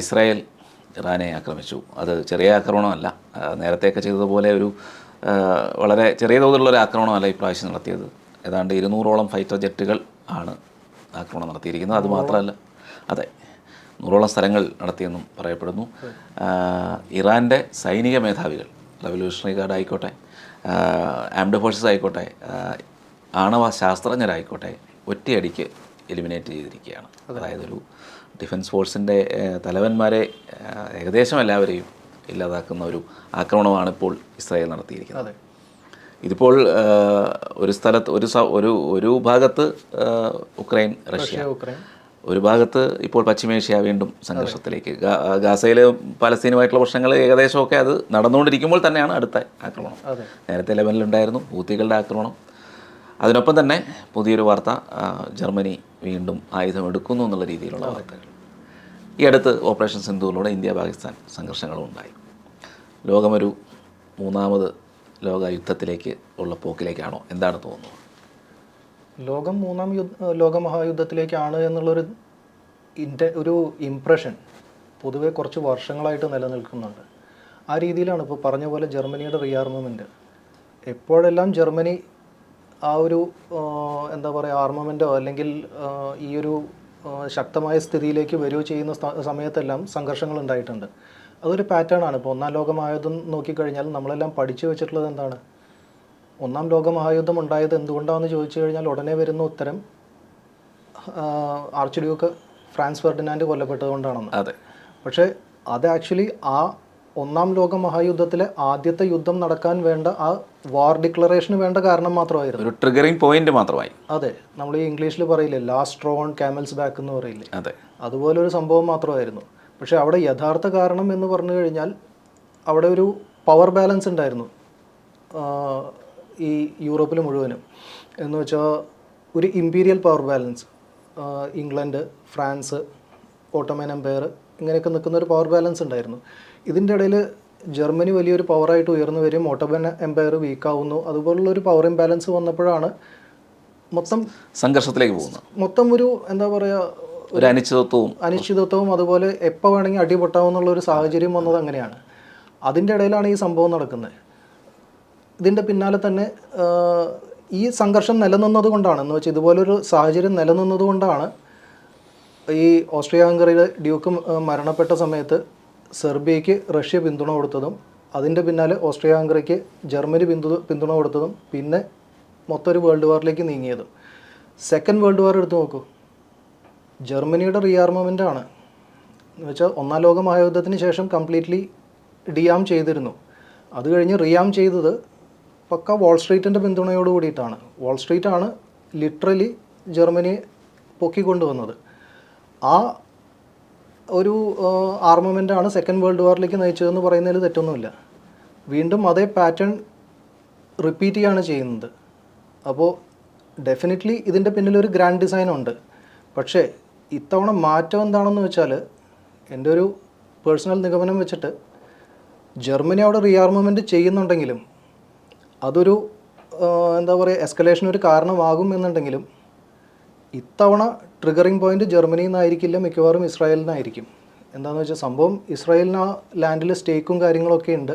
Israel ഇറാനെ ആക്രമിച്ചു. അത് ചെറിയ ആക്രമണമല്ല. നേരത്തെയൊക്കെ ചെയ്തതുപോലെ ഒരു വളരെ ചെറിയ തോതിലുള്ള ഒരു ആക്രമണമല്ല ഇപ്രാവശ്യം നടത്തിയത്. ഏതാണ്ട് ഇരുന്നൂറോളം ഫൈറ്റർ ജെറ്റുകൾ ആണ് ആക്രമണം നടത്തിയിരിക്കുന്നത്. അതുമാത്രമല്ല അതെ നൂറോളം സ്ഥലങ്ങൾ നടത്തിയെന്നും പറയപ്പെടുന്നു. ഇറാന്റെ സൈനിക മേധാവികൾ റവല്യൂഷണറി ഗാർഡ് ആയിക്കോട്ടെ ആംഡ് ഫോഴ്സസ് ആയിക്കോട്ടെ ആണവ ശാസ്ത്രജ്ഞരായിക്കോട്ടെ ഒറ്റയടിക്ക് എലിമിനേറ്റ് ചെയ്തിരിക്കുകയാണ്. അതായത് ഒരു ഡിഫൻസ് ഫോഴ്സിന്റെ തലവന്മാരെ ഏകദേശം എല്ലാവരെയും ഇല്ലാതാക്കുന്ന ഒരു ആക്രമണമാണ് ഇപ്പോൾ ഇസ്രായേൽ നടത്തിയിരിക്കുന്നത്. ഇതിപ്പോൾ ഒരു സ്ഥലത്ത് ഒരു സ- ഒരു ഒരു ഭാഗത്ത് ഉക്രൈൻ റഷ്യ. ഒരു ഭാഗത്ത് ഇപ്പോൾ പശ്ചിമേഷ്യ വീണ്ടും സംഘർഷത്തിലേക്ക്. ഗാസയിലെ പലസ്തീനുമായിട്ടുള്ള പ്രശ്നങ്ങൾ ഏകദേശമൊക്കെ അത് നടന്നുകൊണ്ടിരിക്കുമ്പോൾ തന്നെയാണ് അടുത്ത ആക്രമണം. നേരത്തെ ലെവനിലുണ്ടായിരുന്നു ഹൂത്തികളുടെ ആക്രമണം. അതിനൊപ്പം തന്നെ പുതിയൊരു വാർത്ത ജർമ്മനി വീണ്ടും ആയുധമെടുക്കുന്നു എന്നുള്ള രീതിയിലുള്ള വാർത്തകൾ. ഈ അടുത്ത് ഓപ്പറേഷൻ സിന്ധുവിലൂടെ ഇന്ത്യ പാകിസ്ഥാൻ സംഘർഷങ്ങളും ഉണ്ടായി. ലോകമൊരു മൂന്നാമത് ലോക യുദ്ധത്തിലേക്ക് ഉള്ള പോക്കിലേക്കാണോ? എന്താണ് തോന്നുന്നത്? ലോകം മൂന്നാം യുദ്ധ ലോകമഹായുദ്ധത്തിലേക്കാണ് എന്നുള്ളൊരു ഇന്റ ഒരു ഇംപ്രഷൻ പൊതുവെ കുറച്ച് വർഷങ്ങളായിട്ട് നിലനിൽക്കുന്നുണ്ട്. ആ രീതിയിലാണ് ഇപ്പോൾ പറഞ്ഞ പോലെ ജർമ്മനിയുടെ റീആർമമെന്റ് എപ്പോഴെല്ലാം ജർമ്മനി ആ ഒരു എന്താ പറയുക ആർമമെന്റോ അല്ലെങ്കിൽ ഈ ഒരു ശക്തമായ സ്ഥിതിയിലേക്ക് വരികയോ ചെയ്യുന്ന സമയത്തെല്ലാം സംഘർഷങ്ങൾ ഉണ്ടായിട്ടുണ്ട്. അതൊരു പാറ്റേൺ ആണ്. ഇപ്പോൾ ഒന്നാം ലോകമഹായുദ്ധം നോക്കിക്കഴിഞ്ഞാൽ നമ്മളെല്ലാം പഠിച്ചു വെച്ചിട്ടുള്ളത് എന്താണ്? ഒന്നാം ലോകമഹായുദ്ധം ഉണ്ടായത് എന്തുകൊണ്ടാണെന്ന് ചോദിച്ചു കഴിഞ്ഞാൽ ഉടനെ വരുന്ന ഉത്തരം ആർച്ച് ഡ്യൂക്ക് ഫ്രാൻസ് ഫെർഡിനാൻഡ് കൊല്ലപ്പെട്ടതുകൊണ്ടാണെന്ന്. അതെ. പക്ഷേ അത് ആക്ച്വലി ആ ഒന്നാം ലോക മഹായുദ്ധത്തിലെ ആദ്യത്തെ യുദ്ധം നടക്കാൻ വേണ്ട ആ വാർ ഡിക്ലറേഷന് വേണ്ട കാരണം മാത്രമായിരുന്നു. ഒരു ട്രിഗറിങ് പോയിന്റ് മാത്രമായി. അതെ നമ്മൾ ഈ ഇംഗ്ലീഷിൽ പറയില്ലേ ലാസ്റ്റ് റോൺ കാമൽസ് ബാക്ക് എന്ന് പറയില്ലേ? അതെ. അതുപോലെ ഒരു സംഭവം മാത്രമായിരുന്നു. പക്ഷേ അവിടെ യഥാർത്ഥ കാരണം എന്ന് പറഞ്ഞു കഴിഞ്ഞാൽ അവിടെ ഒരു പവർ ബാലൻസ് ഉണ്ടായിരുന്നു ഈ യൂറോപ്പിൽ മുഴുവനും. എന്ന് വെച്ചാൽ ഒരു imperial power balance England France Ottoman empire ഇങ്ങനെയൊക്കെ നിൽക്കുന്ന ഒരു പവർ ബാലൻസ് ഉണ്ടായിരുന്നു. ഇതിന്റെ ഇടയിൽ ജർമ്മനി വലിയൊരു പവറായിട്ട് ഉയർന്നു വരും. ഓട്ടോബൻ എംപയർ വീക്കാവുന്നു അതുപോലുള്ള ഒരു പവർ ഇംബാലൻസ് വന്നപ്പോഴാണ് മൊത്തം സംഘർഷത്തിലേക്ക് പോകുന്നത്. മൊത്തം ഒരു എന്താ പറയുക ഒരു അനിശ്ചിതത്വവും. അനിശ്ചിതത്വവും അതുപോലെ എപ്പോൾ വേണമെങ്കിൽ അടിപൊട്ടാവുന്നുള്ള ഒരു സാഹചര്യം വന്നത് അങ്ങനെയാണ്. അതിന്റെ ഇടയിലാണ് ഈ സംഭവം നടക്കുന്നത്. ഇതിന്റെ പിന്നാലെ തന്നെ ഈ സംഘർഷം നിലനിന്നത് കൊണ്ടാണ്. എന്ന് വെച്ചാൽ ഇതുപോലൊരു സാഹചര്യം നിലനിന്നത് കൊണ്ടാണ് ഈ ഓസ്ട്രിയ ഹംഗറിയിലെ ഡ്യൂക്ക് മരണപ്പെട്ട സമയത്ത് സെർബിയയ്ക്ക് റഷ്യ പിന്തുണ കൊടുത്തതും അതിന്റെ പിന്നാലെ ഓസ്ട്രിയ ഹംഗറിക്ക് ജർമ്മനി പിന്തു പിന്തുണ കൊടുത്തതും പിന്നെ മൊത്തം ഒരു വേൾഡ് വാറിലേക്ക് നീങ്ങിയതും. സെക്കൻഡ് വേൾഡ് വാർ എടുത്തു നോക്കൂ. ജർമ്മനിയുടെ റീആർമമെന്റ് ആണ്. എന്ന് വെച്ചാൽ ഒന്നാം ലോക മഹായുദ്ധത്തിന് ശേഷം കംപ്ലീറ്റ്ലി ഡിയാം ചെയ്തിരുന്നു. അത് കഴിഞ്ഞ് റിയാം ചെയ്തത് പക്ക വാൾ സ്ട്രീറ്റിന്റെ പിന്തുണയോട് കൂടിയിട്ടാണ്. വാൾ സ്ട്രീറ്റാണ് ലിറ്ററലി ജർമ്മനിയെ പൊക്കിക്കൊണ്ടുവന്നത്. ആ ഒരു ആർമമെന്റാണ് സെക്കൻഡ് വേൾഡ് വാറിലേക്ക് നയിച്ചതെന്ന് പറയുന്നതിൽ തെറ്റൊന്നുമില്ല. വീണ്ടും അതേ പാറ്റേൺ റിപ്പീറ്റ് ചെയ്യാണ് ചെയ്യുന്നത്. അപ്പോൾ ഡെഫിനറ്റ്ലി ഇതിന്റെ പിന്നിലൊരു ഗ്രാൻഡ് ഡിസൈൻ ഉണ്ട്. പക്ഷേ ഇത്തവണ മാറ്റം എന്താണെന്ന് വെച്ചാൽ എന്റെ ഒരു പേഴ്സണൽ നിഗമനം വെച്ചിട്ട് ജർമ്മനി അവിടെ റീആർമമെന്റ് ചെയ്യുന്നുണ്ടെങ്കിലും അതൊരു എന്താ പറയുക എസ്കലേഷൻ ഒരു കാരണമാകും എന്നുണ്ടെങ്കിലും ഇത്തവണ ട്രിഗറിംഗ് പോയിന്റ് ജർമ്മനിയിൽ നിന്നായിരിക്കില്ല മിക്കവാറും ഇസ്രായേലിനായിരിക്കും എന്താണെന്ന് വെച്ചാൽ സംഭവം ഇസ്രായേലിന് ആ ലാൻഡിൽ സ്റ്റേക്കും കാര്യങ്ങളൊക്കെ ഉണ്ട്.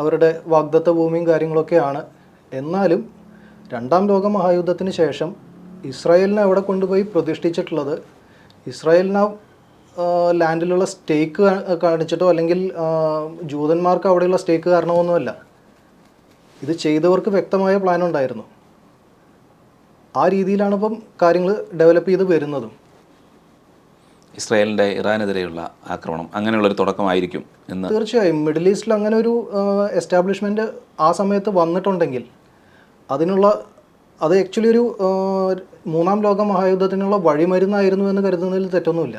അവരുടെ വാഗ്ദത്ത ഭൂമിയും കാര്യങ്ങളൊക്കെയാണ്. എന്നാലും രണ്ടാം ലോക മഹായുദ്ധത്തിന് ശേഷം ഇസ്രായേലിനെ അവിടെ കൊണ്ടുപോയി പ്രതിഷ്ഠിച്ചിട്ടുള്ളത് ഇസ്രായേലിന് ലാൻഡിലുള്ള സ്റ്റേക്ക് കാണിച്ചിട്ടോ അല്ലെങ്കിൽ ജൂതന്മാർക്ക് അവിടെയുള്ള സ്റ്റേക്ക് കാരണമൊന്നുമല്ല. ഇത് ചെയ്തവർക്ക് വ്യക്തമായ പ്ലാൻ ഉണ്ടായിരുന്നു. ആ രീതിയിലാണ് ഇപ്പം കാര്യങ്ങൾ ഡെവലപ്പ് ചെയ്ത് വരുന്നതും. ഇസ്രായേലിന്റെ ഇറാനെതിരെയുള്ള ആക്രമണം അങ്ങനെയുള്ളൊരു തുടക്കമായിരിക്കും എന്ന്. തീർച്ചയായും. മിഡിൽ ഈസ്റ്റിൽ അങ്ങനെ ഒരു എസ്റ്റാബ്ലിഷ്മെന്റ് ആ സമയത്ത് വന്നിട്ടുണ്ടെങ്കിൽ അതിനുള്ള അത് ആക്ച്വലി ഒരു മൂന്നാം ലോക മഹായുദ്ധത്തിനുള്ള വഴിമരുന്നായിരുന്നു എന്ന് കരുതുന്നതിൽ തെറ്റൊന്നുമില്ല.